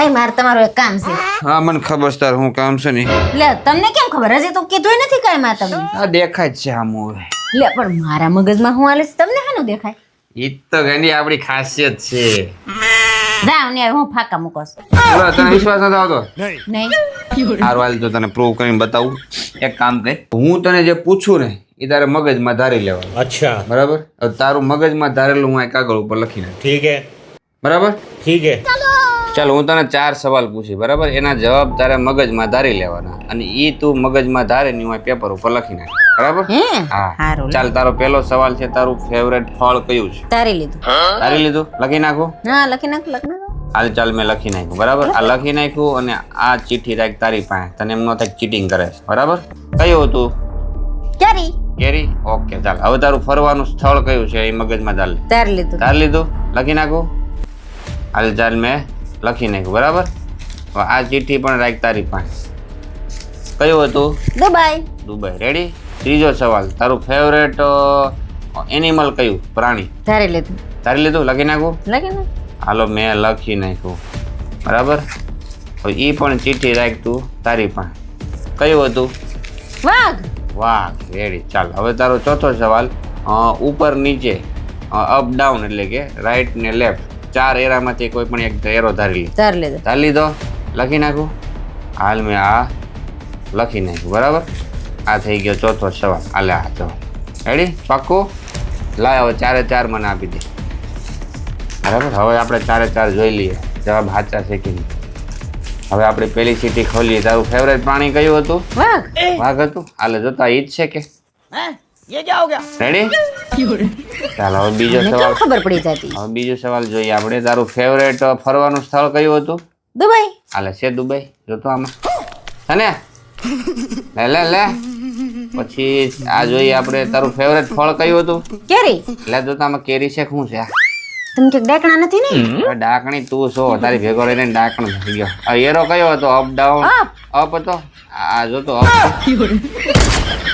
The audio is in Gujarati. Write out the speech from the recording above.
એ મારે તમારું એક કામ છે. હા મને ખબર તાર હું કામ છે ને. લે તમને કેમ ખબર? હજી તો કીધું નથી કાંઈ માં તમને. આ દેખાય છે આમ હવે. લે પણ મારા મગજમાં હું હાલે છે તમને હાનું દેખાય? એ તો ગંડી આપણી ખાસિયત છે. જાવ ને હું ફાકા મૂકો બોલો તને વિશ્વાસ ન આવતો? નહીં. હારું હાલ તો તને પ્રૂવ કરીને બતાવું. એક કામ કર. હું તને જે પૂછું ને એ તારે મગજમાં ધારી લેવાનું. અચ્છા. બરાબર? તારું મગજમાં ધારેલું હું આ કાગળ ઉપર લખી નાખ. ઠીક હે. બરાબર? ઠીક હે. ચાલ હું તને ચાર સવાલ પૂછી બરાબર? એના જવાબ તારે મગજમાં ધારી લેવાના. અને એ તું મગજમાં ધારે ને હું પેપર ઉપર લખી નાખ બરાબર? હા? ચાલ તારો પહેલો સવાલ છે તારું ફેવરેટ ફળ કયું છે? તારી લીધું. તારી લીધું? લખી નાખું? હા લખી નાખ લખી નાખ. હાલ ચાલ મેં લખી નાખ્યું બરાબર? આ લખી નાખ્યું અને આ ચિઠ્ઠી રાખ તારી પાસે. તને એમ ન થાય ચીટિંગ કરે છે બરાબર? કયું હતું? કેરી. કેરી? ઓકે ચાલ. હવે તારું ફરવાનું સ્થળ કયું છે એ મગજમાં ચાલ તાર લીધું. તાર લીધું? લખી નાખું? હાલ ચાલ મેં લખી નાખ્યું બરાબર? હવે આ ચિઠ્ઠી પણ રાખ તારી પાસે. કયું હતું? દુબઈ. દુબઈ. રેડી ત્રીજો સવાલ. તારું ફેવરેટ એનિમલ કયું? પ્રાણી. તારી લીધું. તારી લીધું? લખી નાખું? લખી નાખ. હાલો મેં લખી નાખ્યું. બરાબર? હવે એ પણ ચિઠ્ઠી રાખ તું તારી પાસે. કયું હતું? વાઘ. વાઘ. રેડી ચાલ હવે તારો ચોથો સવાલ ઉપર નીચે અપ ડાઉન એટલે કે રાઈટ ને લેફ્ટ ચાર એરામાંથી કોઈ પણ એક એરો ધારી લે. ધારી લીધો ધારી લીધો. લખી નાખું. હાલ મેં આ લખી નાખ્યું બરાબર? આ થઈ ગયો ચોથો સવાલ. આલે આ જો રેડી પાક્કું? લાય હવે ચારે ચાર મને આપી દે. બરાબર? હવે આપણે ચારે ચાર જોઈ લઈએ. જવાબ સાચા છે કે નહીં? હવે આપણે પેલી સીટી ખોલીએ. તારું ફેવરેટ પ્રાણી કયું હતું? વાઘ. વાઘ હતું? હાલે જોતા ઈ જ છે કે? રેડી ચાલો હવે બીજો મને સવાલ. ખબર પડી જતી? હવે બીજો સવાલ જોઈએ. આપણે તારું ફેવરેટ ફરવાનું સ્થળ કયું હતું? દુબઈ. હાલે છે દુબઈ? જોતો આમાં. તને લે લે લે. પછી આ જોઈએ આપણે તારું ફેવરેટ ફળ કયું હતું? કેરી. લે જોતો આમાં કેરી છે શું છે? તમે કે ડાકણા નથી ને? હવે ડાકણી તું છો તારી ભેગો રહીને ડાકણ થઈ ગયો. આ એરો કયો હતો? Up down Up. અપ હતો? આ જોતો અપ